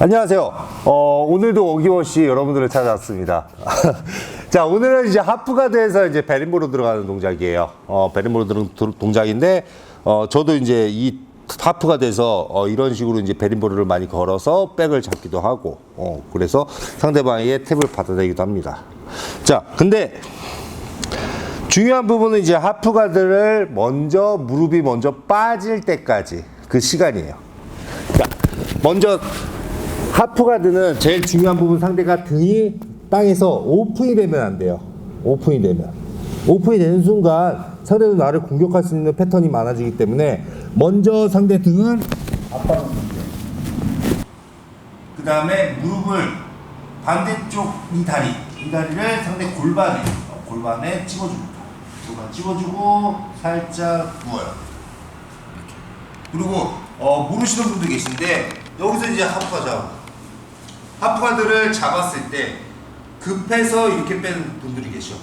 안녕하세요. 어, 오늘도 어김없이 여러분들을 찾아왔습니다. 자, 오늘은 이제 하프가드에서 이제 베린보로 들어가는 동작이에요. 어, 베린보로 들어가는 동작인데, 어, 저도 이제 이 하프가 돼서 어, 이런 식으로 이제 베린보르를 많이 걸어서 백을 잡기도 하고, 어, 그래서 상대방의 탭을 받아내기도 합니다. 자, 근데 중요한 부분은 이제 하프가드를 먼저 무릎이 먼저 빠질 때까지 그 시간이에요. 자, 먼저 하프가드는 제일 중요한 부분 상대가 등이 땅에서 오픈이 되면 안 돼요. 오픈이 되면. 오픈이 되는 순간 상대도 나를 공격할 수 있는 패턴이 많아지기 때문에 먼저 상대 등을 돼요. 그 다음에 무릎을 반대쪽 이 다리, 이 다리를 상대 골반에, 어, 골반에 찍어줍니다. 골반 찍어주고 살짝 누워요. 그리고 어, 모르시는 분도 계신데 여기서 이제 잡아. 하프가드를 잡았을 때 급해서 이렇게 뺀 분들이 계셔.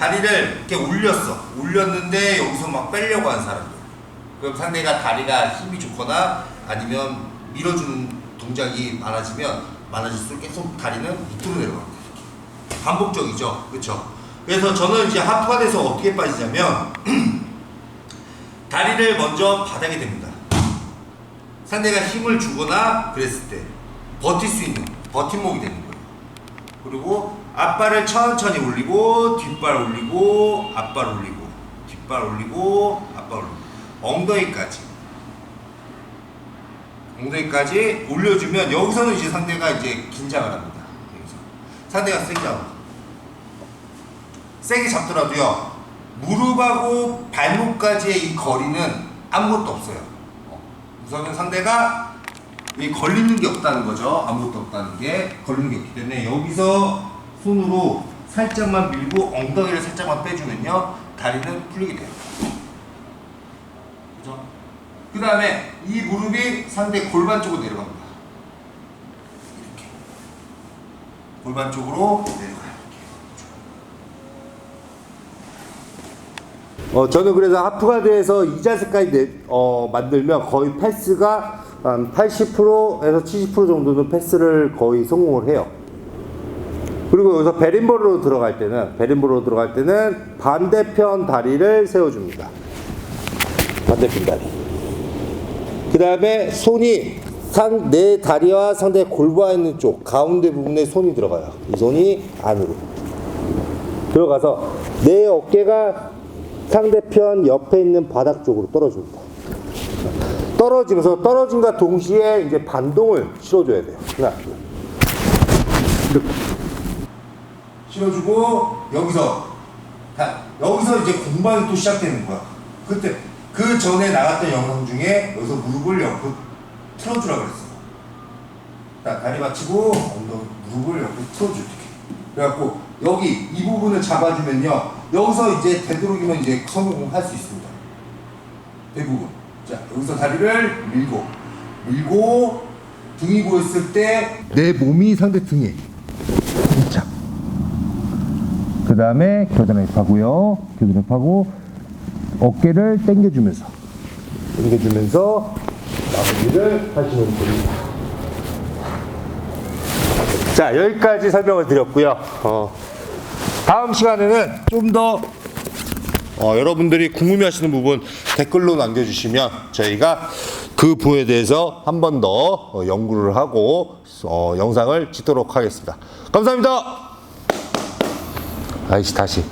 다리를 이렇게 올렸어. 올렸는데 여기서 막 빼려고 하는 사람들. 그럼 상대가 다리가 힘이 좋거나 아니면 밀어주는 동작이 많아지면 많아질수록 계속 다리는 밑으로. 이렇게. 반복적이죠. 그렇죠? 그래서 저는 이제 하프가 돼서 어떻게 빠지냐면 다리를 먼저 바닥에 댑니다. 상대가 힘을 주거나 그랬을 때 버틸 수 있는 버팀목이 되는 거예요. 그리고 앞발을 천천히 올리고 뒷발 올리고 앞발 올리고 뒷발 올리고 앞발 올리고 엉덩이까지 엉덩이까지 올려주면 여기서는 이제 상대가 이제 긴장을 합니다. 여기서 상대가 세게 잡아. 세게 잡더라도요 무릎하고 발목까지의 이 거리는 아무것도 없어요. 어. 우선은 상대가 이 걸리는 게 없다는 거죠. 아무것도 없다는 게 걸리는 게 없기 때문에 여기서 손으로 살짝만 밀고 엉덩이를 살짝만 빼주면요 다리는 풀리게 돼요. 그죠? 그 다음에 이 무릎이 상대 골반 쪽으로 내려갑니다. 이렇게 골반 쪽으로 내려가요. 어, 저는 그래서 하프가드에서 이 자세까지 내, 어, 만들면 거의 패스가 한 80%에서 70% 정도는 패스를 거의 성공을 해요. 그리고 여기서 베린볼로 들어갈 때는 베린볼로 들어갈 때는 반대편 다리를 세워줍니다. 반대편 다리. 그 다음에 손이 상, 내 다리와 상대 골반 있는 쪽 가운데 부분에 손이 들어가요. 이 손이 안으로 들어가서 내 어깨가 상대편 옆에 있는 바닥 쪽으로 떨어집니다. 떨어지면서 떨어짐과 동시에 이제 반동을 실어줘야 돼요. 하나, 둘. 실어주고 여기서 다, 여기서 이제 공방이 또 시작되는 거야. 그때 그 전에 나갔던 영상 중에 여기서 무릎을 옆으로 틀어주라 그랬어. 자, 다리 받치고 엉덩이 무릎을 옆으로 틀어줘 이렇게. 그래갖고 여기 이 부분을 잡아주면요 여기서 이제 되도록이면 이제 성공할 수 있습니다. 대부분. 자 여기서 다리를 밀고 밀고 등이 보였을 때 내 몸이 상대 등에 밀착. 그 다음에 교전입하고요. 교전입하고 어깨를 당겨주면서 당겨주면서 마무리를 하시면 됩니다. 자 여기까지 설명을 드렸고요. 어, 다음 시간에는 좀더 어, 여러분들이 궁금해하시는 부분 댓글로 남겨주시면 저희가 그 부분에 대해서 한 번 더 연구를 하고 어, 영상을 찍도록 하겠습니다. 감사합니다. 아이씨 다시.